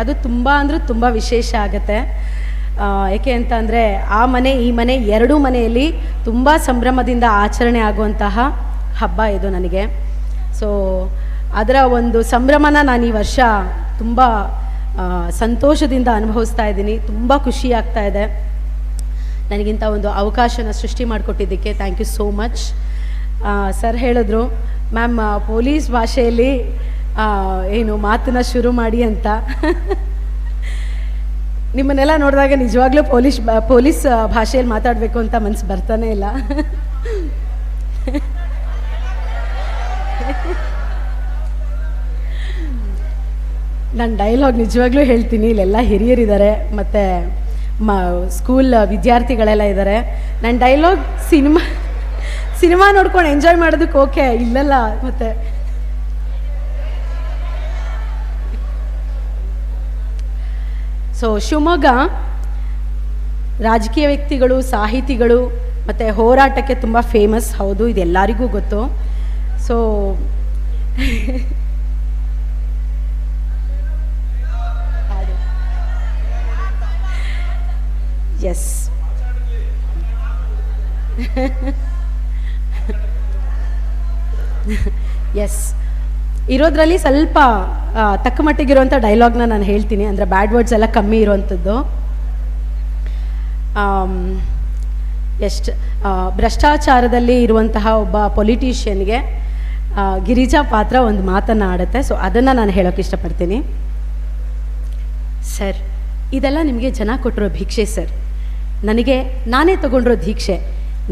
ಅದು ತುಂಬ ಅಂದರೆ ತುಂಬ ವಿಶೇಷ ಆಗುತ್ತೆ. ಏಕೆ ಅಂತ ಅಂದರೆ ಆ ಮನೆ, ಈ ಮನೆ ಎರಡೂ ಮನೆಯಲ್ಲಿ ತುಂಬ ಸಂಭ್ರಮದಿಂದ ಆಚರಣೆ ಆಗುವಂತಹ ಹಬ್ಬ ಇದು ನನಗೆ. ಸೊ ಅದರ ಒಂದು ಸಂಭ್ರಮನ ನಾನು ಈ ವರ್ಷ ತುಂಬ ಸಂತೋಷದಿಂದ ಅನುಭವಿಸ್ತಾ ಇದ್ದೀನಿ. ತುಂಬ ಖುಷಿ ಆಗ್ತಾ ಇದೆ. ನನಗಿಂತ ಒಂದು ಅವಕಾಶನ ಸೃಷ್ಟಿ ಮಾಡಿಕೊಟ್ಟಿದ್ದಕ್ಕೆ thank you so much sir ಹೇಳಿದ್ರು ಮ್ಯಾಮ್ ಪೊಲೀಸ್ ಭಾಷೆಯಲ್ಲಿ ಏನು ಮಾತನ್ನ ಶುರು ಮಾಡಿ ಅಂತ. ನಿಮ್ಮನ್ನೆಲ್ಲ ನೋಡಿದಾಗ ನಿಜವಾಗ್ಲೂ ಪೊಲೀಸ್ ಪೊಲೀಸ್ ಭಾಷೆಯಲ್ಲಿ ಮಾತಾಡಬೇಕು ಅಂತ ಮನಸ್ಸು ಬರ್ತಾನೆ ಇಲ್ಲ. ನಾನು ಡೈಲಾಗ್ ನಿಜವಾಗ್ಲೂ ಹೇಳ್ತೀನಿ, ಇಲ್ಲೆಲ್ಲ ಹಿರಿಯರಿದ್ದಾರೆ, ಮತ್ತು ಮ ಸ್ಕೂಲ್ ವಿದ್ಯಾರ್ಥಿಗಳೆಲ್ಲ ಇದ್ದಾರೆ. ನನ್ನ ಡೈಲಾಗ್ ಸಿನಿಮಾ ಸಿನಿಮಾ ನೋಡ್ಕೊಂಡು ಎಂಜಾಯ್ ಮಾಡೋದಕ್ಕೆ ಓಕೆ ಇಲ್ಲಲ್ಲ, ಮತ್ತೆ ಸೊ ಶಿವಮೊಗ್ಗ ರಾಜಕೀಯ ವ್ಯಕ್ತಿಗಳು, ಸಾಹಿತಿಗಳು ಮತ್ತು ಹೋರಾಟಕ್ಕೆ ತುಂಬ ಫೇಮಸ್ ಹೌದು ಇದೆಲ್ಲರಿಗೂ ಗೊತ್ತು. ಸೊ ಎಸ್ ಎಸ್ ಇರೋದ್ರಲ್ಲಿ ಸ್ವಲ್ಪ ತಕ್ಕ ಮಟ್ಟಿಗಿರುವಂಥ ಡೈಲಾಗ್ನ ನಾನು ಹೇಳ್ತೀನಿ. ಅಂದರೆ ಬ್ಯಾಡ್ ವರ್ಡ್ಸ್ ಎಲ್ಲ ಕಮ್ಮಿ ಇರುವಂಥದ್ದು ಎಷ್ಟು ಭ್ರಷ್ಟಾಚಾರದಲ್ಲಿ ಇರುವಂತಹ ಒಬ್ಬ ಪೊಲಿಟಿಷಿಯನ್ಗೆ ಗಿರಿಜಾ ಪಾತ್ರ ಒಂದು ಮಾತನ್ನು ಆಡುತ್ತೆ ಸೊ ಅದನ್ನು ನಾನು ಹೇಳೋಕೆ ಇಷ್ಟಪಡ್ತೀನಿ. ಸರ್ ಇದೆಲ್ಲ ನಿಮಗೆ ಜನ ಕೊಟ್ಟಿರೋ ಭಿಕ್ಷೆ ಸರ್ ನನಗೆ ನಾನೇ ತಗೊಂಡಿರೋ ದೀಕ್ಷೆ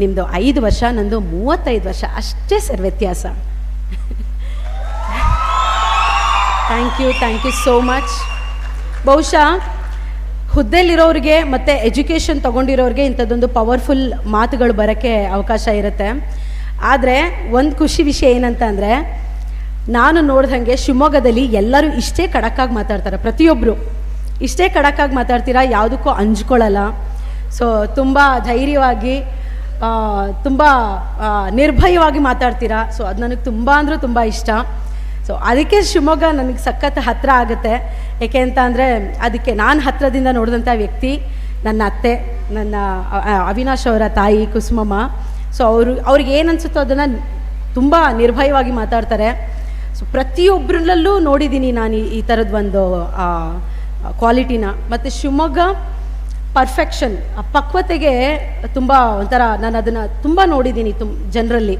ನಿಮ್ಮದು ಐದು ವರ್ಷ, ನಂದು ಮೂವತ್ತೈದು ವರ್ಷ, ಅಷ್ಟೇ ಸರ್ ವ್ಯತ್ಯಾಸ. Thank you thank you so much ಬಹುಶಃ ಹುದ್ದೆಲಿರೋರಿಗೆ ಮತ್ತು ಎಜುಕೇಷನ್ ತೊಗೊಂಡಿರೋರಿಗೆ ಇಂಥದ್ದೊಂದು ಪವರ್ಫುಲ್ ಮಾತುಗಳು ಬರೋಕ್ಕೆ ಅವಕಾಶ ಇರುತ್ತೆ. ಆದರೆ ಒಂದು ಖುಷಿ ವಿಷಯ ಏನಂತ ಅಂದರೆ, ನಾನು ನೋಡ್ದಂಗೆ ಶಿವಮೊಗ್ಗದಲ್ಲಿ ಎಲ್ಲರೂ ಇಷ್ಟೇ ಕಡಕ್ಕಾಗಿ ಮಾತಾಡ್ತಾರೆ. ಪ್ರತಿಯೊಬ್ಬರು ಇಷ್ಟೇ ಕಡಕ್ಕಾಗಿ ಮಾತಾಡ್ತೀರಾ, ಯಾವುದಕ್ಕೂ ಅಂಜ್ಕೊಳ್ಳಲ್ಲ ಸೊ ತುಂಬ ಧೈರ್ಯವಾಗಿ ತುಂಬ ನಿರ್ಭಯವಾಗಿ ಮಾತಾಡ್ತೀರಾ. ಸೊ ಅದು ನನಗೆ ತುಂಬ ಅಂದರೂ ತುಂಬ ಇಷ್ಟ. ಸೊ ಅದಕ್ಕೆ ಶಿವಮೊಗ್ಗ ನನಗೆ ಸಖತ್ ಹತ್ತಿರ ಆಗುತ್ತೆ. ಏಕೆ ಅಂತ ಅಂದರೆ, ಅದಕ್ಕೆ ನಾನು ಹತ್ತಿರದಿಂದ ನೋಡಿದಂಥ ವ್ಯಕ್ತಿ ನನ್ನ ಅತ್ತೆ, ನನ್ನ ಅವಿನಾಶ್ ಅವರ ತಾಯಿ ಕುಸುಮಮ್ಮ. ಸೊ ಅವರು, ಅವ್ರಿಗೆ ಏನು ಅನಿಸುತ್ತೋ ಅದನ್ನು ತುಂಬ ನಿರ್ಭಯವಾಗಿ ಮಾತಾಡ್ತಾರೆ. ಸೊ ಪ್ರತಿಯೊಬ್ಬರಲ್ಲೂ ನೋಡಿದ್ದೀನಿ ನಾನು ಈ- ಥರದ ಒಂದು ಕ್ವಾಲಿಟಿನ. ಮತ್ತು ಶಿವಮೊಗ್ಗ ಪರ್ಫೆಕ್ಷನ್ ಪಕ್ವತೆಗೆ ತುಂಬ ಒಂಥರ ನಾನು ಅದನ್ನು ತುಂಬ ನೋಡಿದ್ದೀನಿ ತುಮ್, ಜನರಲ್ಲಿ.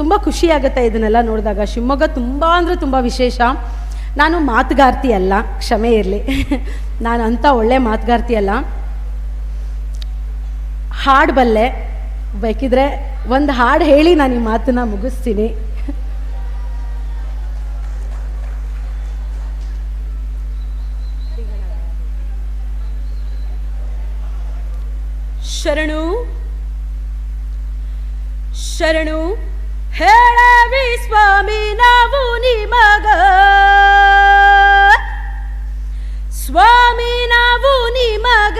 ತುಂಬ ಖುಷಿ ಆಗುತ್ತೆ ಇದನ್ನೆಲ್ಲ ನೋಡಿದಾಗ. ಶಿವಮೊಗ್ಗ ತುಂಬ ಅಂದರೆ ತುಂಬ ವಿಶೇಷ. ನಾನು ಮಾತುಗಾರ್ತಿ ಅಲ್ಲ, ಕ್ಷಮೆ ಇರಲಿ. ನಾನು ಅಂಥ ಒಳ್ಳೆ ಮಾತುಗಾರ್ತಿ ಅಲ್ಲ. ಹಾಡು ಬಲ್ಲೆ, ಬೇಕಿದ್ರೆ ಒಂದು ಹಾಡು ಹೇಳಿ ನಾನು ಈ ಮಾತನ್ನ ಮುಗಿಸ್ತೀನಿ. ಶರಣು ಶರಣು ಸ್ವಾಮಿ, ನಾವು ನಿಮಗ. ಸ್ವಾಮಿ, ನಾವು ನಿಮಗ.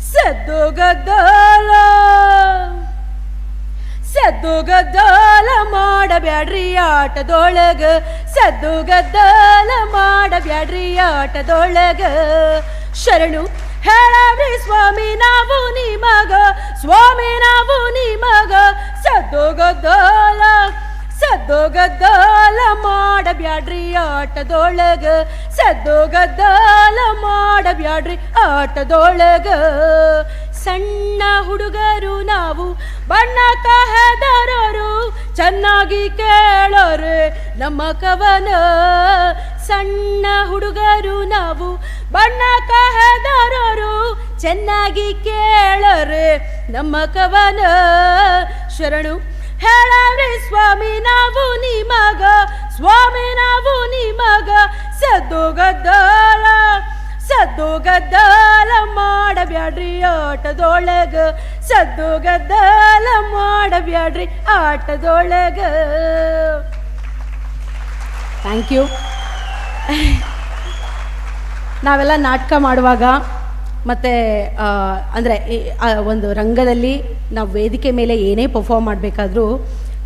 ಸದ್ದು ಗದ್ದಲ ಸದ್ದು ಗದ್ದಲ ಮಾಡಬ್ಯಾಡ್ರಿ ಆಟದೊಳಗ. ಸದ್ದು ಗದ್ದಲ ಮಾಡಬ್ಯಾಡ್ರಿ ಆಟದೊಳಗ. ಶರಣು ಹೇಳವ್ರಿ ಸ್ವಾಮಿ, ನಾವು ನಿಮಗ. ಸ್ವಾಮಿ, ನಾವು ನಿಮಗ. ಸದೋಗದೋಲ ಸದ್ದು ಗದ್ದಲ ಮಾಡಬ್ಯಾಡ್ರಿ ಆಟದೊಳಗ, ಸದೋಗದೋಲ ಮಾಡಬ್ಯಾಡ್ರಿ ಆಟದೊಳಗ. ಸಣ್ಣ ಹುಡುಗರು ನಾವು ಬಣ್ಣ ಕಹದರರು ಚೆನ್ನಾಗಿ ಕೇಳೋರೆ ನಮ್ಮ ಕವನ. ಸಣ್ಣ ಹುಡುಗರು ನಾವು ಬಣ್ಣ ಕಹದರರು ಚೆನ್ನಾಗಿ ಕೇಳರೆ ನಮ್ಮ ಕವನ ಶರಣು. ಹೇಳವ್ರಿ ಸ್ವಾಮಿ, ನಾವು ನಿಮಗ ಸ್ವಾಮಿ, ನಾವು ನಿಮಗ ಸದ್ದು ಗದ್ದಲ ಸದ್ದು ಗದ್ದಲ ಮಾಡಬ್ಯಾಡ್ರಿ ಆಟದೊಳಗ. ಸದ್ದು ಗದ್ದಲ ಮಾಡಬ್ಯಾಡ್ರಿ ಆಟದೊಳಗ. ಥ್ಯಾಂಕ್ ಯು ನಾವೆಲ್ಲ ನಾಟಕ ಮಾಡುವಾಗ ಮತ್ತು ಅಂದರೆ ಒಂದು ರಂಗದಲ್ಲಿ ನಾವು ವೇದಿಕೆ ಮೇಲೆ ಏನೇ ಪರ್ಫಾರ್ಮ್ ಮಾಡಬೇಕಾದ್ರೂ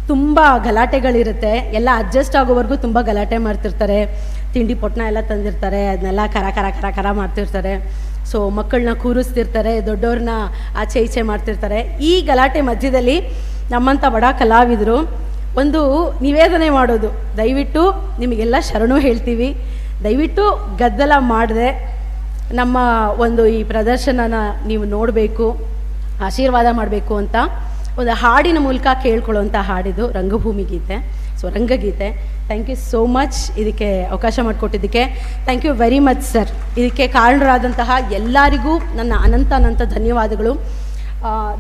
ತುಂಬ ಗಲಾಟೆಗಳಿರುತ್ತೆ. ಎಲ್ಲ ಅಡ್ಜಸ್ಟ್ ಆಗೋವರೆಗೂ ತುಂಬ ಗಲಾಟೆ ಮಾಡ್ತಿರ್ತಾರೆ. ತಿಂಡಿ ಪೊಟ್ನ ಎಲ್ಲ ತಂದಿರ್ತಾರೆ. ಅದನ್ನೆಲ್ಲ ಕರ ಕರ ಕರ ಕರ ಮಾಡ್ತಿರ್ತಾರೆ. ಸೊ ಮಕ್ಕಳನ್ನ ಕೂರಿಸ್ತಿರ್ತಾರೆ. ದೊಡ್ಡವ್ರನ್ನ ಆಚೆ ಈಚೆ ಮಾಡ್ತಿರ್ತಾರೆ. ಈ ಗಲಾಟೆ ಮಧ್ಯದಲ್ಲಿ ನಮ್ಮಂಥ ಬಡ ಕಲಾವಿದರು ಒಂದು ನಿವೇದನೆ ಮಾಡೋದು. ದಯವಿಟ್ಟು ನಿಮಗೆಲ್ಲ ಶರಣು ಹೇಳ್ತೀವಿ. ದಯವಿಟ್ಟು ಗದ್ದಲ ಮಾಡದೆ. ನಮ್ಮ ಒಂದು ಈ ಪ್ರದರ್ಶನನ ನೀವು ನೋಡಬೇಕು, ಆಶೀರ್ವಾದ ಮಾಡಬೇಕು ಅಂತ ಒಂದು ಹಾಡಿನ ಮೂಲಕ ಕೇಳ್ಕೊಳ್ಳುವಂಥ ಹಾಡಿದು ರಂಗಭೂಮಿ ಗೀತೆ, ಸೊ ರಂಗಗೀತೆ. ಥ್ಯಾಂಕ್ ಯು ಸೋ ಮಚ್ ಇದಕ್ಕೆ ಅವಕಾಶ ಮಾಡಿಕೊಟ್ಟಿದ್ದಕ್ಕೆ thank you very much sir ಇದಕ್ಕೆ ಕಾರಣರಾದಂತಹ ಎಲ್ಲರಿಗೂ ನನ್ನ ಅನಂತ ಅನಂತ ಧನ್ಯವಾದಗಳು.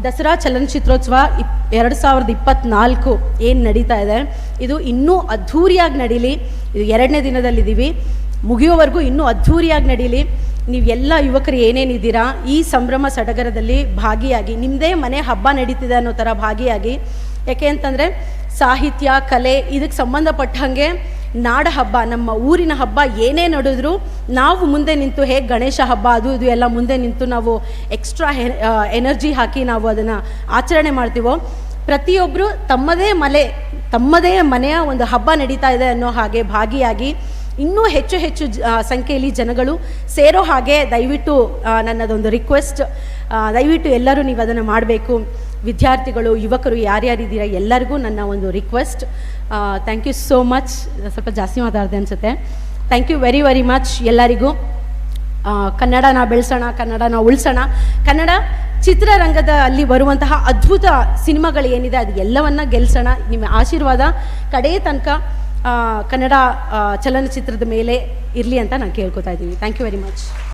ದಸರಾ ಚಲನಚಿತ್ರೋತ್ಸವ ಇಪ್, ಎರಡು ಸಾವಿರದ ಇಪ್ಪತ್ತ್ನಾಲ್ಕು ಏನು ನಡೀತಾ ಇದೆ, ಇದು ಇನ್ನೂ ಅದ್ಧೂರಿಯಾಗಿ ನಡೀಲಿ. ಇದು ಎರಡನೇ ದಿನದಲ್ಲಿದ್ದೀವಿ. ಮುಗಿಯೋವರೆಗೂ ಇನ್ನೂ ಅದ್ಧೂರಿಯಾಗಿ ನಡೀಲಿ. ನೀವು ಎಲ್ಲ ಯುವಕರು ಏನೇನಿದ್ದೀರಾ, ಈ ಸಂಭ್ರಮ ಸಡಗರದಲ್ಲಿ ಭಾಗಿಯಾಗಿ ನಿಮ್ಮದೇ ಮನೆ ಹಬ್ಬ ನಡೀತಿದೆ ಅನ್ನೋ ಥರ ಭಾಗಿಯಾಗಿ, ಯಾಕೆ ಅಂತಂದರೆ ಸಾಹಿತ್ಯ, ಕಲೆ, ಇದಕ್ಕೆ ಸಂಬಂಧಪಟ್ಟ ಹಾಗೆ ನಾಡ ಹಬ್ಬ, ನಮ್ಮ ಊರಿನ ಹಬ್ಬ ಏನೇ ನಡೆದ್ರು ನಾವು ಮುಂದೆ ನಿಂತು, ಹೇಗೆ ಗಣೇಶ ಹಬ್ಬ, ಅದು ಇದು ಎಲ್ಲ ಮುಂದೆ ನಿಂತು ನಾವು ಎಕ್ಸ್ಟ್ರಾ ಎನರ್ಜಿ ಹಾಕಿ ನಾವು ಅದನ್ನು ಆಚರಣೆ ಮಾಡ್ತೀವೋ ಪ್ರತಿಯೊಬ್ಬರು ತಮ್ಮದೇ ಮಲೆ, ತಮ್ಮದೇ ಮನೆಯ ಒಂದು ಹಬ್ಬ ನಡೀತಾ ಇದೆ ಅನ್ನೋ ಹಾಗೆ ಭಾಗಿಯಾಗಿ ಇನ್ನೂ ಹೆಚ್ಚು ಹೆಚ್ಚು ಸಂಖ್ಯೆಯಲ್ಲಿ ಜನಗಳು ಸೇರೋ ಹಾಗೆ ದಯವಿಟ್ಟು ನನ್ನದೊಂದು ರಿಕ್ವೆಸ್ಟ್ ದಯವಿಟ್ಟು ಎಲ್ಲರೂ ನೀವು ಅದನ್ನು ಮಾಡಬೇಕು. ವಿದ್ಯಾರ್ಥಿಗಳು, ಯುವಕರು, ಯಾರ್ಯಾರಿದ್ದೀರಾ ಎಲ್ಲರಿಗೂ ನನ್ನ ಒಂದು request thank you so much ಸ್ವಲ್ಪ ಜಾಸ್ತಿ ಮಾತಾಡಿದೆ ಅನಿಸುತ್ತೆ. Thank you very very much ಎಲ್ಲರಿಗೂ. ಕನ್ನಡನ ಬೆಳೆಸೋಣ, ಕನ್ನಡನ ಉಳಿಸೋಣ. ಕನ್ನಡ ಚಿತ್ರರಂಗದ ಅಲ್ಲಿ ಬರುವಂತಹ ಅದ್ಭುತ ಸಿನಿಮಾಗಳು ಏನಿದೆ, ಅದು ಎಲ್ಲವನ್ನ ಗೆಲ್ಲಿಸೋಣ ನಿಮ್ಮ ಆಶೀರ್ವಾದ ಕಡೆಯ ತನಕ. ಕನ್ನಡ ಚಲನಚಿತ್ರದ ಮೇಲೆ ಇರಲಿ ಅಂತ ನಾನು ಕೇಳ್ಕೊತಾ ಇದ್ದೀನಿ. Thank you very much